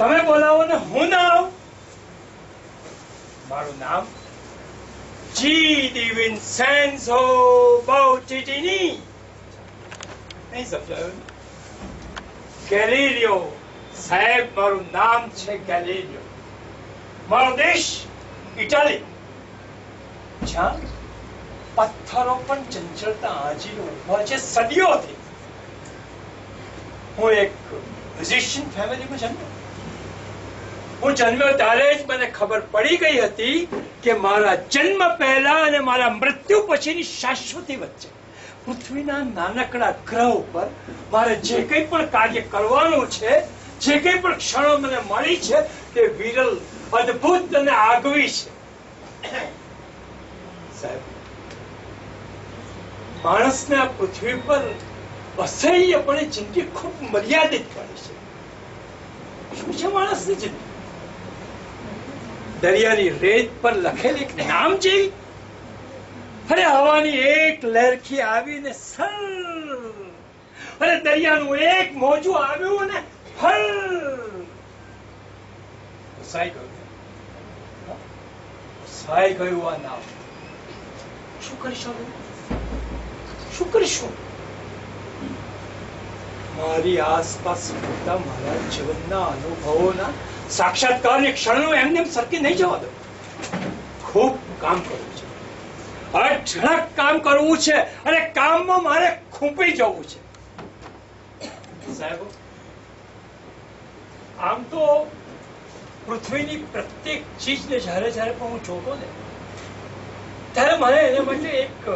તમે બોલાવો ને હું ના આવું. મારું નામ જી ડિવિન સેન્સો બાઉટીટીની નહીં સમજાયું? ને? ગેલીલિયો. સાહેબ, મારું નામ છે ગેલીલિયો. મારો દેશ ઇટાલી. જ્યાં પથ્થરો પણ ચંચળતા આજીને ઊભા છે, સદીઓથી. હું એક મ્યુઝિશિયન ફેમિલીમાં જન્મ્યો. હું જન્મ્યો ત્યારે જ મને ખબર પડી ગઈ હતી કે મારા જન્મ પહેલા અને મારા મૃત્યુ પછીની શાશ્વતી વચ્ચે પૃથ્વીના નાનકડા ગ્રહ ઉપર મારે જે કંઈ પણ કાર્ય કરવાનું છે, જે કંઈ પણ ક્ષણો મને મળી છે તે વિરલ, અદ્ભુત અને આગવી છે. સાહેબ, માણસને પૃથ્વી પર અસહ્યપણે જિંદગી ખૂબ મર્યાદિત પડી છે. શું છે માણસની જિંદગી? દરિયાની રેત પર લખેલ એક નામ જેવી અરે હવાની એક લહેરખી આવીને સર અરે દરિયાનું એક મોજું આવ્યું ને ફર સાઈ ગયું. સાઈ ગયું આ નામ. શું કરીશું શું કરીશું? મારી આસપાસ મારા જીવનના અનુભવોના સાક્ષાત્કારની ક્ષણો એમને સરખી નહીં જવા દો. ખૂબ કામ કરવું છે. અઢળક કામ કરવું છે અને કામમાં મારે ખૂંપી જવું છે. સાહેબ, આમ તો પૃથ્વીની પ્રત્યેક ચીજને જ્યારે જ્યારે પણ હું જોતો ને ત્યારે મને એને માટે એક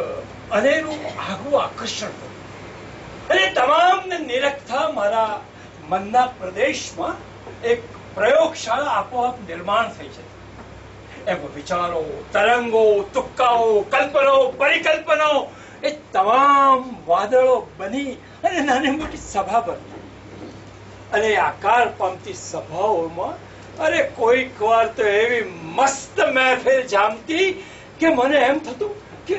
અનેરું આગવું આકર્ષણ અને તમામને નિરખતા મારા મનના પ્રદેશમાં એક પ્રયોગશાળા આપોઆપ નિર્માણ થઈ છે. એમાં વિચારો, તરંગો, તુક્કાઓ, કલ્પનાઓ, પરિકલ્પનાઓ, એ તમામ વાદળો બની અને નાની મોટી સભા બની. અને આકાર પામતી સભાઓમાં, અરે કોઈક વાર તો એવી મસ્ત મહેફિલ જામતી કે મને એમ થતું કે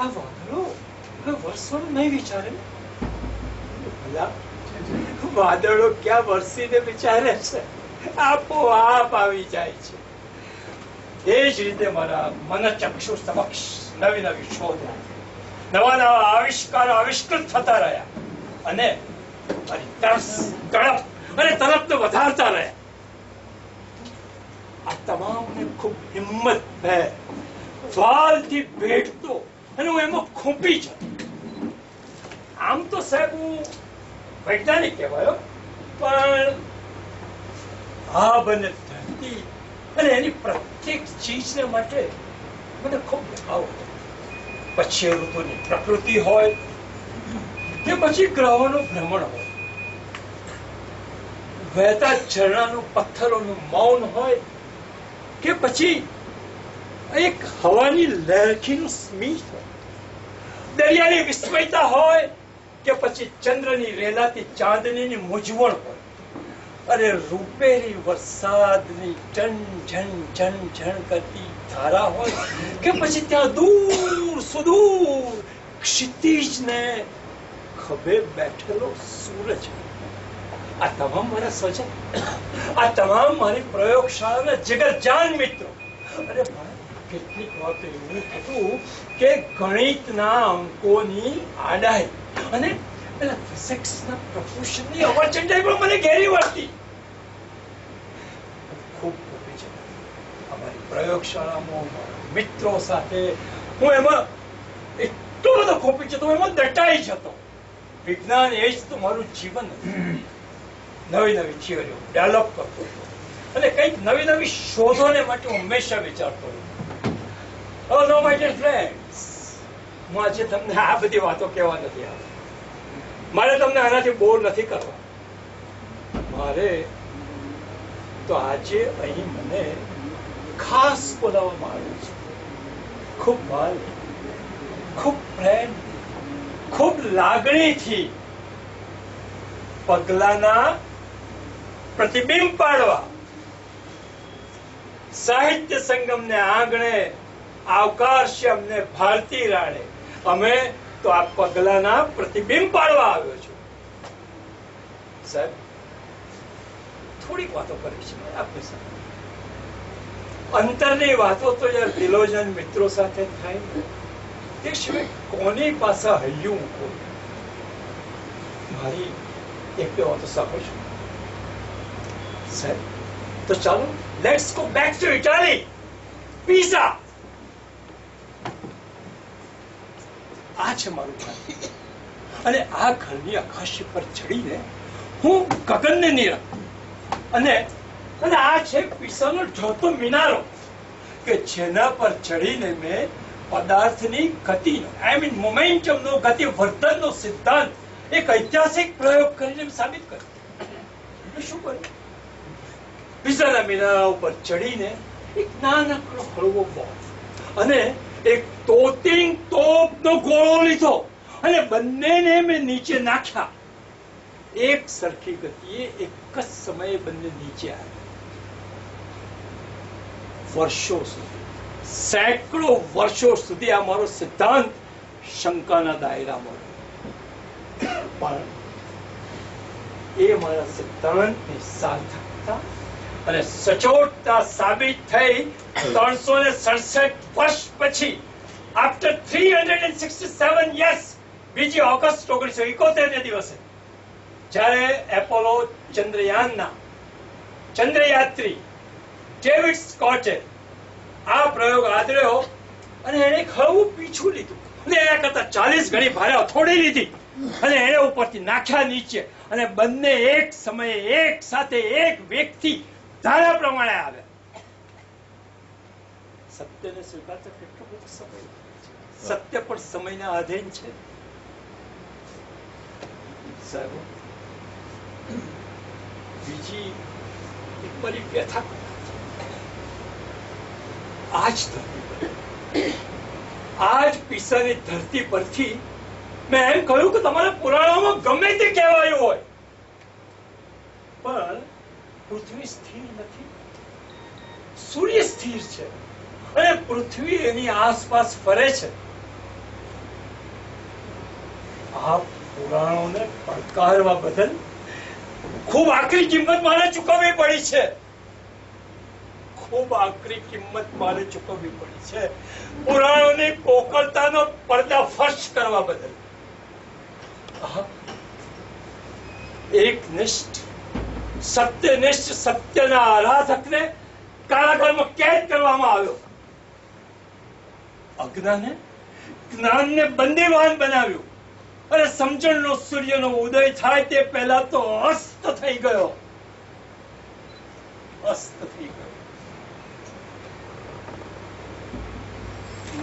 આ વાદળો વર્ષોનું નહીં વિચારે. વાદળો ક્યાં વરસીને વિચારે છે? આપોઆપ આવી જાય છે. એ જ રીતે મારા મનચક્ષુ સમક્ષ નવી નવી શોધ. નવા નવા આવિષ્કાર આવિષ્કૃત થતા રહ્યા. અને તરસ તડપ અને તરફને વધારતા રહ્યા. આ તમામને ખૂબ હિંમત ભેર વાલથી ભેટતો અને હું એમાં ખૂંપી જતો આમ તો સાહેબ હું વૈજ્ઞાનિક કહેવાયો પણ આભ અને ધરતી અને એની પ્રત્યેક ચીજને માટે મને ખૂબ ભાવ પછી ઋતુની પ્રકૃતિ હોય, કે પછી ગ્રહોનું ભ્રમણ હોય. વહેતા ઝરણાનું, પથ્થરોનું મૌન હોય, કે પછી એક હવાની લહેરખીનું સ્મિત હોય. દરિયાની વિસ્મયતા હોય, કે પછી ચંદ્રની રેલાતી ચાંદનીની મૂંઝવણ હોય. અરે રૂપેરી વરસાદની ટન ઝન ઝન ઝન કરતી ધારા હોય કે પછી ત્યાં દૂર, સુદૂર ક્ષિતિજને ખભે બેઠેલો સૂરજ. આ તમામ મારા સ્વજન, આ તમામ મારી પ્રયોગશાળાના જગતજાન મિત્રો. અરે કેટલીક વાત એવું થતું કે ગણિતના અંકોની આડાઈ અને પેલા ફિઝિક્સના પ્રપોર્શનની અવરચંડાઈ પણ મને ઘેરી વળતી. ખૂબ ખોટી છે. અમારી પ્રયોગશાળામાં મિત્રો સાથે હું એમાં એટલો બધો ખોપી જતો એમાં દટાઈ જતો. વિજ્ઞાન એ જ તો મારું જીવન નવી નવી થિયરીઓ ડેવલપ કરતો. અને કંઈક નવી નવી શોધોને માટે હું હંમેશા વિચારતો હતો નો માય ડિયર ફ્રેન્ડ્સ હું આજે તમને આ બધી વાતો કહેવા નથી આવ્યો. મારે તમને આનાથી બોર નથી કરવા. મારે તો આજે અહીં મને ખાસ બોલાવવામાં આવ્યું છે. ખૂબ માલ ખૂબ પ્રેમ, ખૂબ લાગણીથી પગલાના પ્રતિબિંબ પાડવા સાહિત્ય સંગમને આંગણે આવકારશે અમને ભારતી રાણે. અમે તો આ પગલાના પ્રતિબિંબ પાડવા આવ્યો છું. સાહેબ, થોડીક વાતો કરી છે, આપની સાથે. અંતરની વાતો તો યાર દિલોજન મિત્રો સાથે થાય તે સિવાય કોની પાસે હૈયું મૂકવું? મારી એક વાતો છું સાહેબ, તો ચાલો let's go back to Italy pizza આ છે મારું ઘર. અને આ ઘરની આકાશ પર ચડીને હું ગગનને નીરા અને અને આ છે પીસાનો ઢળતો મિનારો કે જેના પર ચડીને મેં પદાર્થની ગતિનો આઈ મીન મોમેન્ટમનો ગતિ વર્તનનો સિદ્ધાંત, એક ઐતિહાસિક પ્રયોગ કરીને સાબિત કર્યો. શું કર્યું? પીસાના મિનારા ઉપર ચડીને એક નાનકડો હળવો બોલ અને એક તોતિંગ તોપનો ગોળો લીધો અને બંનેને મેં નીચે નાખ્યા એક સરખી ગતિએ એક જ સમયે બંને નીચે આવ્યા વર્ષો સુધી, સેંકડો વર્ષો સુધી આ મારો સિદ્ધાંત શંકાના દાયરામાં. પણ એ મારા સિદ્ધાંતની સાર્થકતા અને સચોટતા સાબિત થઈ ત્રણસો ને સડસઠ વર્ષ પછી after three hundred and sixty seven yes બીજી ઓગસ્ટ ઓગણીસો એકોતેર ને દિવસે, જ્યારે એપોલો ચંદ્રયાનના ચંદ્રયાત્રી ડેવિડ સ્કોટે આ પ્રયોગ આદર્યો અને એણે એક પીછું લીધું. અને એના કરતા ચાલીસ ગણી ભારે અથોડી લીધી. અને એને ઉપરથી નાખ્યા નીચે. અને બંને એક સમયે એક સાથે એક વ્યક્તિ ધારા પ્રમાણે આવે. સત્યને સ્વીકારતા કેટલો બધો સમય સત્ય પણ સમયના આધીન છે. બીજી એક વ્યથા આજ ધરતી આજ પીસાની ધરતી પરથી મેં એમ કહ્યું કે તમારા પુરાણોમાં ગમે તે કહેવાયું હોય. પણ પૃથ્વી સ્થિર નથી. સૂર્ય સ્થિર છે અને પૃથ્વી એની આસપાસ ફરે છે. આ પુરાણોને પડકારવા બદલ ખૂબ આકરી કિંમત મારે ચૂકવવી પડી છે. ખૂબ આકરી કિંમત મારે ચૂકવવી પડી છે. પુરાણોની પોકળતાનો પર્દાફાશ કરવા બદલ. એક નિષ્ઠ સત્યનિષ્ઠ સત્યના આરાધકને કારાગારમાં કેદ કરવામાં આવ્યો અજ્ઞાને જ્ઞાનને બંદીવાન બનાવ્યું અને સમજણનો સૂર્યનો ઉદય થાય તે પહેલા તો અસ્ત થઈ ગયો અસ્ત થઈ ગયો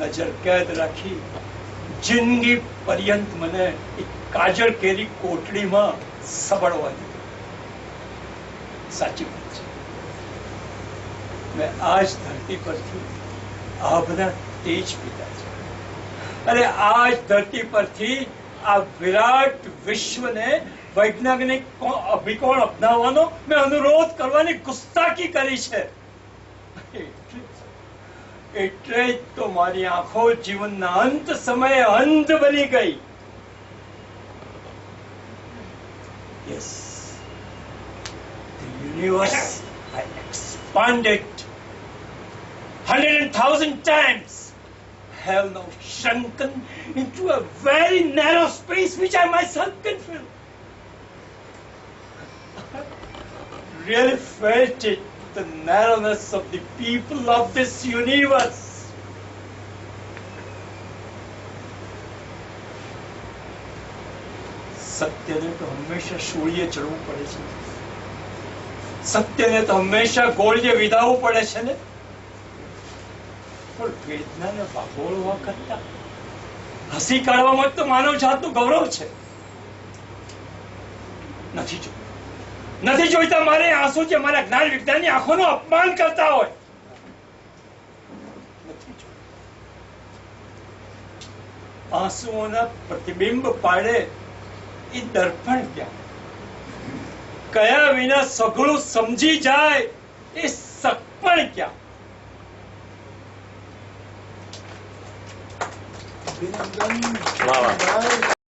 નજર કેદ રાખી જિંદગી પર્યંત મને એક કાજળ કેરી કોટડીમાં સબળવા દીધો સાચી વાત છે. મેં જ ધરતી પરથી આ બધા તેજ પીધા છે. અને આજ ધરતી પરથી આ વિરાટ વિશ્વને વૈજ્ઞાનિક અભિકોણ અપનાવવાનો મેં અનુરોધ કરવાની ગુસ્તાકી કરી છે. એટલે જ- તો મારી આંખો જીવનના અંત સમયે અંધ બની ગઈ. Yes universe I expanded hundred and thousand times have now shrunken into a very narrow space which I myself can fill. really felt it, the narrowness of the people of this universe. સત્યને તો હંમેશા સૂળીએ ચડવું પડે છે સત્યને તો હંમેશા ગોળીએ વિધાવવું પડે છે ને? પણ વેદનાને વાગોળવા કરતા હસી કાઢવામાં તો માનવ જાતનું ગૌરવ છે. નથી જોયું. નથી જોઈતા મારે આંસુ જે મારા જ્ઞાન વિજ્ઞાનની આંખોનું અપમાન કરતા હોય. આંસુઓના પ્રતિબિંબ પાડે એ દર્પણ ક્યાં? કયા વિના સઘળું સમજી જાય એ સગપણ ક્યાં અભિનંદન.